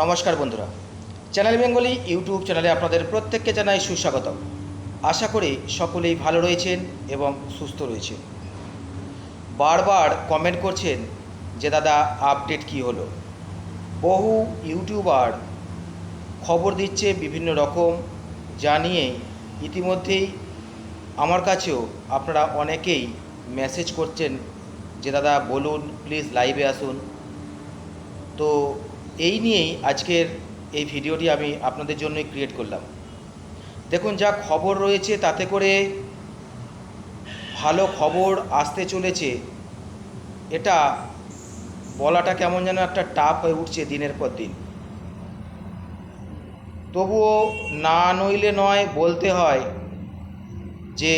নমস্কার বন্ধুরা। Channel Bengali YouTube চ্যানেলে আপনাদের প্রত্যেককে জানাই সুস্বাগতম। আশা করি সকলেই ভালো রয়েছেন এবং সুস্থ রয়েছেন। বারবার কমেন্ট করছেন যে, দাদা আপডেট কি হলো? বহু ইউটিউবার খবর দিচ্ছে বিভিন্ন রকম জানিয়ে ইতিমধ্যেই আমার কাছেও আপনারা অনেকেই মেসেজ করছেন যে, দাদা, বলুন প্লিজ লাইভে আসুন। তো এই নিয়েই আজকের এই ভিডিওটি আমি আপনাদের জন্যই ক্রিয়েট করলাম। দেখুন, যা খবর রয়েছে তাতে করে ভালো খবর আসতে চলেছে, এটা বলাটা কেমন যেন একটা টাফ হয়ে উঠছে দিনের পর দিন। তবুও না নইলে নয়, বলতে হয় যে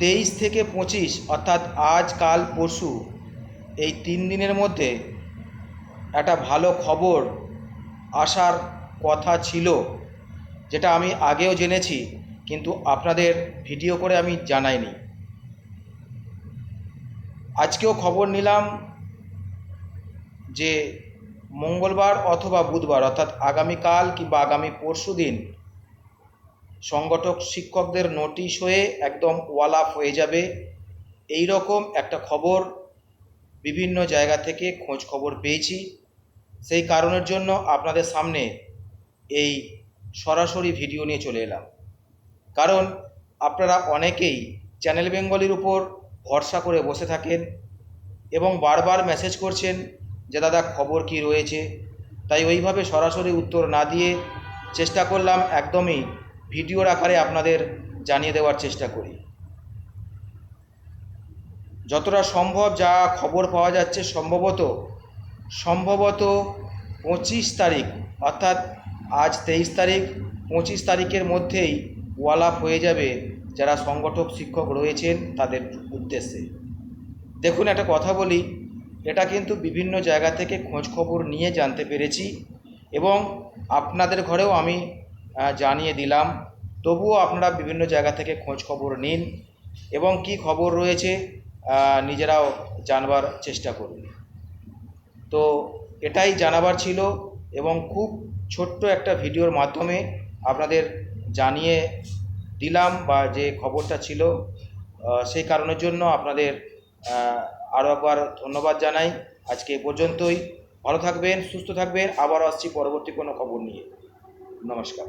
তেইশ থেকে পঁচিশ, অর্থাৎ আজ, কাল, পরশু, এই তিন দিনের মধ্যে একটা ভালো খবর আসার কথা ছিল, যেটা আমি আগেও জেনেছি, কিন্তু আপনাদের ভিডিও করে আমি জানাইনি। আজকেও খবর নিলাম যে মঙ্গলবার অথবা বুধবার, অর্থাৎ আগামীকাল কিংবা আগামী পরশু দিন, সংগঠক শিক্ষকদের নোটিশ হয়ে একদম ওয়াল আপ হয়ে যাবে। এই রকম একটা খবর বিভিন্ন জায়গা থেকে খোঁজ খবর পেয়েছি। সেই কারণের জন্য আপনাদের সামনে এই সরাসরি ভিডিও নিয়ে চলে এলাম। কারণ আপনারা অনেকেই চ্যানেল বেঙ্গলির উপর ভরসা করে বসে থাকেন এবং বারবার মেসেজ করছেন যে, দাদা, খবর কি রয়েছে? তাই ওইভাবে সরাসরি উত্তর না দিয়ে চেষ্টা করলাম একদমই ভিডিওর আকারে আপনাদের জানিয়ে দেওয়ার চেষ্টা করি। যতটা সম্ভব যা খবর পাওয়া যাচ্ছে সম্ভবত সম্ভবত পঁচিশ তারিখ, অর্থাৎ আজ তেইশ তারিখ, পঁচিশ তারিখের মধ্যেই ওয়াল আপ হয়ে যাবে যারা সংগঠক, শিক্ষক রয়েছেন তাদের উদ্দেশ্যে। দেখুন, একটা কথা বলি, এটা কিন্তু বিভিন্ন জায়গা থেকে খোঁজ খবর নিয়ে জানতে পেরেছি এবং আপনাদের ঘরেও আমি জানিয়ে দিলাম। তবুও আপনারা বিভিন্ন জায়গা থেকে খোঁজ খবর নিন এবং কি খবর রয়েছে নিজেরাও জানবার চেষ্টা করুন। তো এটাই জানাবার ছিল এবং খুব ছোট্ট একটা ভিডিওর মাধ্যমে আপনাদের জানিয়ে দিলাম বা যে খবরটা ছিল সেই কারণের জন্য আপনাদের আরও একবার ধন্যবাদ জানাই। আজকে এ পর্যন্তই। ভালো থাকবেন, সুস্থ থাকবেন। আবার আসছি পরবর্তী কোনো খবর নিয়ে। নমস্কার।